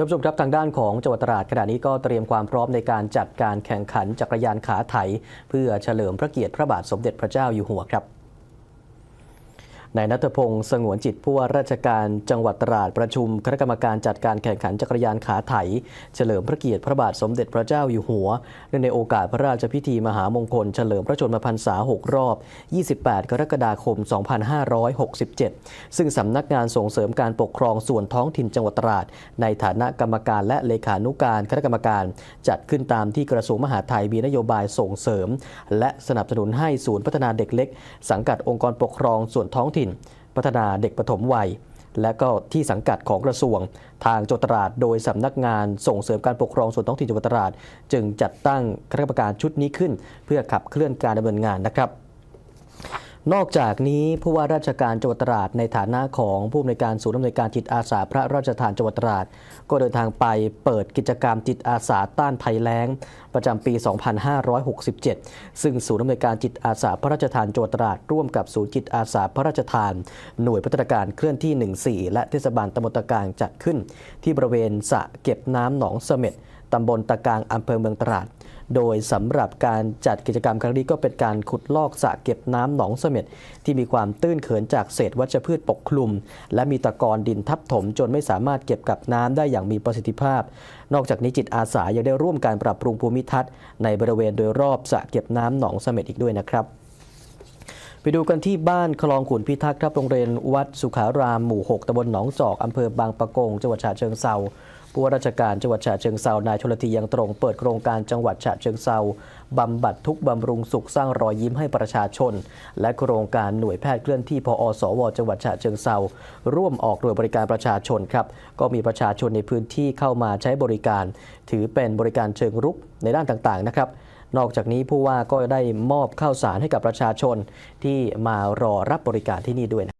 ท่านผู้ชมครับทางด้านของจังหวัดตราดขณะนี้ก็เตรียมความพร้อมในการจัดการแข่งขันจักรยานขาไถ เพื่อเฉลิมพระเกียรติพระบาทสมเด็จพระเจ้าอยู่หัวครับ นายนัทพงศ์สงวนจิตผู้ว่าราชการจังหวัดตราดประชุมคณะกรรมการจัดการแข่งขันจักรยานขาไถ เฉลิมพระเกียรติพระบาทสมเด็จพระเจ้าอยู่หัวเนื่องในโอกาสพระราชพิธีมหามงคล เฉลิมพระชนมพรรษา 6 รอบ 28 กรกฎาคม 2567 ซึ่งสำนักงานส่งเสริมการปกครองส่วนท้องถิ่นจังหวัดตราด ในฐานะกรรมการและเลขานุการคณะกรรมการ จัดขึ้นตามที่กระทรวงมหาดไทยมีนโยบายส่งเสริม และสนับสนุนให้ศูนย์พัฒนาเด็กเล็ก สังกัดองค์กรปกครองส่วนท้องถิ่นพัฒนาเด็กปฐมวัย และก็ที่สังกัดของกระทรวง ทางจังหวัดตราด โดยสำนักงานส่งเสริมการปกครองส่วนท้องถิ่นจังหวัดตราด จึงจัดตั้งคณะกรรมการชุดนี้ขึ้น เพื่อขับเคลื่อนการดำเนินงานนะครับ นอกจากนี้ผู้ว่าราชการจังหวัดตราดในฐานะของผู้อำนวยการศูนย์อำนวยการจิตอาสาพระราชทานจังหวัดตราด ก็เดินทางไปเปิดกิจกรรมจิตอาสาต้านภัยแล้ง ประจำปี 2567 ซึ่งศูนย์อำนวยการจิตอาสาพระราชทานจังหวัดตราด ร่วมกับศูนย์จิตอาสาพระราชทาน หน่วยพัฒนาการเคลื่อนที่ 14 และเทศบาลตำบลตะกางจัดขึ้น ที่บริเวณสระเก็บน้ำหนองเสม็ด ตำบลตะกางอำเภอเมืองตราด โดยสำหรับการจัดกิจกรรมครั้งนี้ก็เป็นการขุดลอกสระเก็บน้ำหนองเสม็ดที่มีความตื้นเขินจากเศษวัชพืชปกคลุม และมีตะกอนดินทับถม จนไม่สามารถเก็บกักน้ำได้อย่างมีประสิทธิภาพ นอกจากนี้จิตอาสายังได้ร่วมการปรับปรุงภูมิทัศน์ในบริเวณโดยรอบสระเก็บน้ำหนองเสม็ดอีกด้วยนะครับ ไปดูกันที่บ้านคลองขุนพิทักษ์ครับโรงเรียนวัดสุขารามหมู่ 6ตำบลหนองจอกอำเภอบางปะกงจังหวัดฉะเชิงเซาผู้ว่าราชการจังหวัดฉะเชิงเซานายชลทียังตรงเปิดโครงการจังหวัดฉะเชิงเซาบำบัดทุกบำรุงสุขสร้างรอยยิ้มให้ประชาชน และโครงการหน่วยแพทย์เคลื่อนที่พอสว จังหวัดฉะเชิงเซาร่วมออกหน่วยบริการประชาชนครับก็มีประชาชนในพื้นที่เข้ามาใช้บริการ ถือเป็นบริการเชิงรุกในด้านต่างๆนะครับ นอกจากนี้ผู้ว่าก็ได้มอบข้าวสารให้กับประชาชนที่มารอรับบริการที่นี่ด้วยนะ